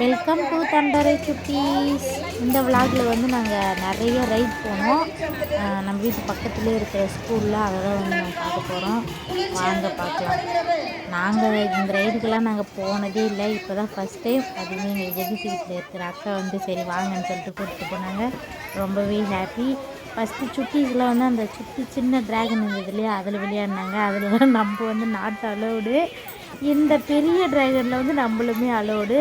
Welcome to Thandarai சுட்டீஸ் இந்த விளாகில் வந்து நாங்கள் நிறைய ரைட் போனோம். நம்ம வீட்டு பக்கத்துலேயே இருக்கிற ஸ்கூலில் அதை தான் வந்து நாங்கள் பார்க்க போகிறோம் வாங்க பார்க்கலாம். நாங்கள் இந்த ரைடுக்கெல்லாம் நாங்கள் போனதே இல்லை. இப்போ தான் ஃபஸ்ட் டைம் அதுவுமே எங்கள் ஜெகசி வீட்டில் இருக்கிற அக்கா வந்து சரி வாங்கன்னு சொல்லிட்டு கூப்பிட்டு போனாங்க. ரொம்பவே ஹாப்பி ஃபஸ்ட்டு சுட்டீஸ்லாம் வந்து அந்த சுட்டி சின்ன ட்ராகன் இருந்தது இல்லையா? அதில் விளையாடினாங்க. அதில் வந்து நம்ம வந்து நாட்டு அலோடு இந்த பெரிய ட்ராகனில் வந்து நம்மளுமே அலோடு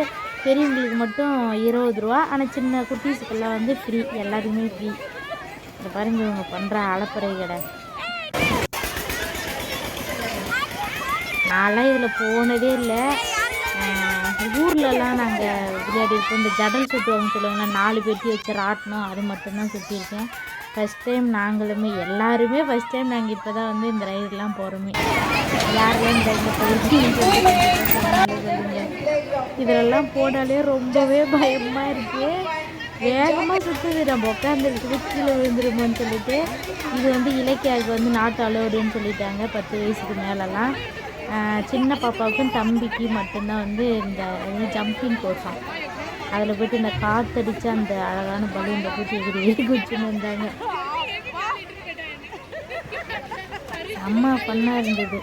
பெரியவங்களுக்கு மட்டும் இருபது ரூபா ஆனால் சின்ன குட்டீஸுக்கெல்லாம் வந்து ஃப்ரீ எல்லாருக்குமே ஃப்ரீ இந்த பாருங்க இவங்க பண்ணுற அலப்பறை கடை. நான்லாம் இதில் போனதே இல்லை. ஊர்லலாம் நாங்கள் விளையாடிருப்போம் இந்த ஜடல் சுற்றுவாங்கன்னு சொல்லுவாங்க நாலு பெட்டி வச்சு ராட்டணும். அது மட்டும்தான் சுற்றிருக்கேன் ஃபஸ்ட் டைம் நாங்களுமே எல்லாருமே ஃபஸ்ட் டைம் நாங்கள் இப்போ தான் வந்து இந்த ரைடுலாம் போகிறோமே யாரெல்லாம் இந்த ரைடில் இதெல்லாம் போனாலே ரொம்பவே பயமாக இருக்குது வேகமாக சுற்றுது நம்ம உட்காந்துருக்கு கீழே விழுந்துருமோன்னு சொல்லிட்டு. இது வந்து இலக்கியாவுக்கு வந்து நாட்டு அலோடுன்னு சொல்லிட்டாங்க பத்து வயசுக்கு மேலெல்லாம். சின்ன பாப்பாவுக்கும் தம்பிக்கு மட்டும்தான் வந்து இந்த ஜம்பிங் கோர்ஸாம் அதில் போயிட்டு இந்த காற்றடிச்சு அந்த அழகான பலூனில் போயிட்டு எகிரி குச்சின்னு வந்தாங்க. அம்மா பண்ணாக இருந்தது.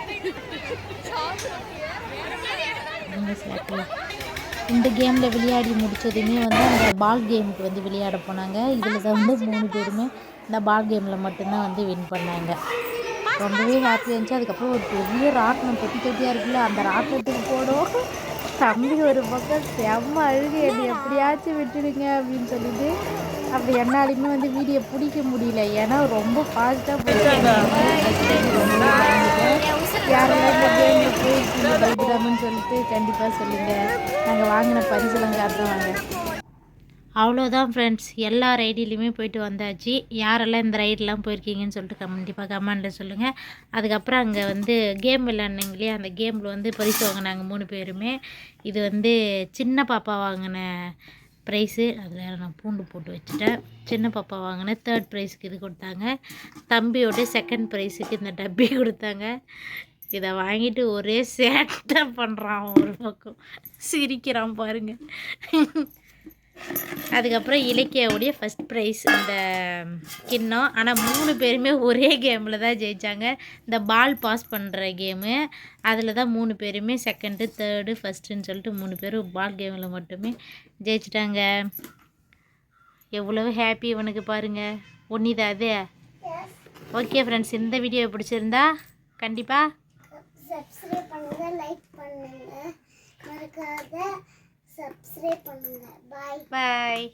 இந்த கேமில் விளையாடி முடிச்சதுமே வந்து அந்த பால் கேமுக்கு வந்து விளையாட போனாங்க. இதில் தான் வந்து மூணு பேருமே இந்த பால் கேமில் மட்டும்தான் வந்து வின் பண்ணாங்க. ரொம்பவே ஹாப்பியாக இருந்துச்சு. அதுக்கப்புறம் ஒரு பெரிய ராட்டினம் தொட்டி தொட்டியாக இருக்குல்ல அந்த ராட்டினத்துக்கு போடும் தம்பி ஒரு பக்கம் செம்ம அழுகு என்னை எப்படியாச்சும் விட்டுடுங்க அப்படின்னு சொல்லிட்டு அப்படி என்னாலையுமே வந்து வீடியோ பிடிக்க முடியல. ஏன்னா ரொம்ப ஃபாஸ்ட்டாக போயிட்டு யாரெல்லாம் இந்த கேமில் போயிருக்கீங்க பயப்படாமன்னு கண்டிப்பாக சொல்லுங்கள் நாங்கள் வாங்கின பரிசுலாம் காட்டுறோம் வாங்க. அவ்வளோதான் ஃப்ரெண்ட்ஸ் எல்லா ரைடிலையுமே போயிட்டு வந்தாச்சு. யாரெல்லாம் இந்த ரைடெலாம் போயிருக்கீங்கன்னு சொல்லிட்டு கண்டிப்பாக கமெண்டில் சொல்லுங்கள் அதுக்கப்புறம் அங்கே வந்து கேம் விளையாடுனீங்க இல்லையா? அந்த கேமில் வந்து பரிசு வாங்கினாங்க மூணு பேருமே. இது வந்து சின்ன பாப்பா வாங்கின ப்ரைஸு அதில் நான் பூண்டு போட்டு வச்சுட்டேன். சின்ன பாப்பா வாங்கின தேர்ட் ப்ரைஸுக்கு இது கொடுத்தாங்க. தம்பியோட செகண்ட் ப்ரைஸுக்கு இந்த டப்பி கொடுத்தாங்க. இதை வாங்கிட்டு ஒரே சேட்டை பண்ணுறான் ஒரு பக்கம். சிரிக்கிறான் பாருங்க. அதுக்கப்புறம் இலக்கியாவுடைய ஃபஸ்ட் ப்ரைஸ் இந்த கிண்ணம். ஆனால் மூணு பேருமே ஒரே கேமில் தான் ஜெயித்தாங்க இந்த பால் பாஸ் பண்ணுற கேமு அதில் தான் மூணு பேருமே செகண்டு தேர்டு ஃபஸ்ட்டுன்னு சொல்லிட்டு மூணு பேரும் பால் கேமில் மட்டுமே ஜெயிச்சிட்டாங்க. எவ்வளோ ஹாப்பி இவனுக்கு பாருங்கள் ஒன்றிதான் அது? ஓகே ஃப்ரெண்ட்ஸ் இந்த வீடியோ பிடிச்சிருந்தா கண்டிப்பாக சப்ஸ்கிரைப் பண்ணுங்க லைக் பண்ணுங்க. மறக்காத சப்ஸ்கிரைப் பண்ணுங்க. பாய் பாய்